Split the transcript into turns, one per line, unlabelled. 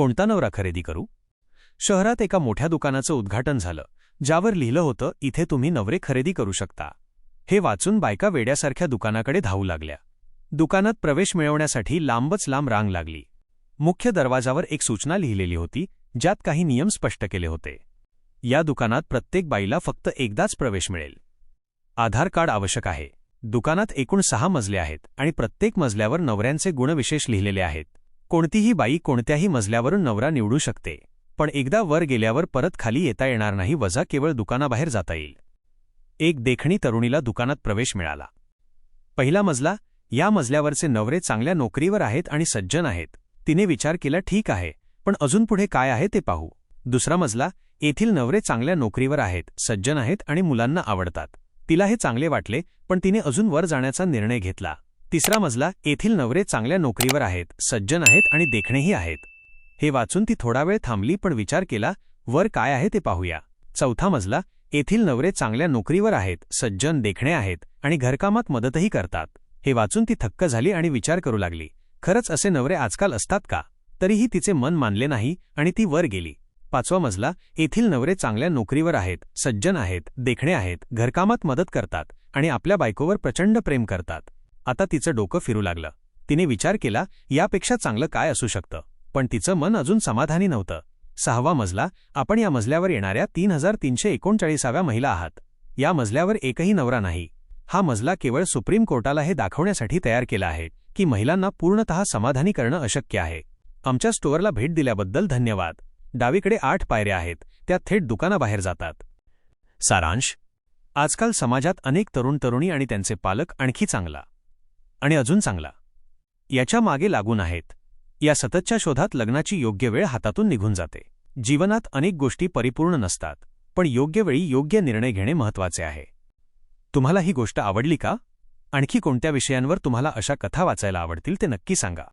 कोणता नवरा खरेदी करू? शहरात एका मोठ्या दुकानाचं उद्घाटन झालं ज्यावर लिहिलं होतं इथे तुम्ही नवरे खरेदी करू शकता. हे वाचून बायका वेड्यासारख्या दुकानाकडे धावू लागल्या. दुकानात प्रवेश मिळवण्यासाठी लांबच लांब रांग लागली. मुख्य दरवाजावर एक सूचना लिहिलेली होती ज्यात काही नियम स्पष्ट केले होते. या दुकानात प्रत्येक बाईला फक्त एकदाच प्रवेश मिळेल. आधार कार्ड आवश्यक आहे. दुकानात एकूण सहा मजले आहेत आणि प्रत्येक मजल्यावर नवऱ्यांचे गुणविशेष लिहिलेले आहेत. कोणतीही बाई कोणत्याही मजल्यावरून नवरा निवडू शकते. पण एकदा वर गेल्यावर परत खाली येता येणार नाही वजा केवळ दुकानाबाहेर जाता येईल. एक देखणी तरुणीला दुकानात प्रवेश मिळाला. पहिला मजला या मजल्यावरचे नवरे चांगल्या नोकरीवर आहेत आणि सज्जन आहेत. तिने विचार केला ठीक आहे पण अजून पुढे काय आहे ते पाहू. दुसरा मजला येथील नवरे चांगल्या नोकरीवर आहेत सज्जन आहेत आणि मुलांना आवडतात. तिला हे चांगले वाटले पण तिने अजून वर जाण्याचा निर्णय घेतला. तिसरा मजला येथील नवरे चांगल्या नोकरीवर आहेत सज्जन आहेत आणि देखणेही आहेत. हे वाचून ती थोडा वेळ थांबली पण विचार केला वर काय आहे ते पाहूया. चौथा मजला येथील नवरे चांगल्या नोकरीवर आहेत सज्जन देखणे आहेत आणि घरकामात मदतही करतात. हे वाचून ती थक्क झाली आणि विचार करू लागली खरंच असे नवरे आजकाल असतात का? तरीही तिचे मन मानले नाही आणि ती वर गेली. पाचवा मजला येथील नवरे चांगल्या नोकरीवर आहेत सज्जन आहेत देखणे आहेत घरकामात मदत करतात आणि आपल्या बायकोवर प्रचंड प्रेम करतात. आता तिचं डोकं फिरू लागलं. तिने विचार केला यापेक्षा चांगलं काय असू शकतं? पण तिचं मन अजून समाधानी नव्हतं. सहावा मजला आपण या मजल्यावर येणाऱ्या तीन हजार तीनशे एकोणचाळीसाव्या महिला आहात. या मजल्यावर एकही नवरा नाही. हा मजला केवळ सुप्रीम कोर्टाला हे दाखवण्यासाठी तयार केला आहे की महिलांना पूर्णतः समाधानी करणं अशक्य आहे. आमच्या स्टोअरला भेट दिल्याबद्दल धन्यवाद. डावीकडे आठ पायऱ्या आहेत त्या थेट दुकानाबाहेर जातात. सारांश. आजकाल समाजात अनेक तरुण तरुणी आणि त्यांचे पालक आणखी चांगला. आणि अजून चांगला. याच्या मागे लागून आहेत. या सततच्या शोधात लग्नाची योग्य वेळ हातातून निघून जाते. जीवनात अनेक गोष्टी परिपूर्ण नसतात पण योग्य वेळी योग्य निर्णय घेणे महत्त्वाचे आहे. तुम्हाला ही गोष्ट आवडली का? आणखी कोणत्या विषयांवर तुम्हाला अशा कथा वाचायला आवडतील ते नक्की सांगा.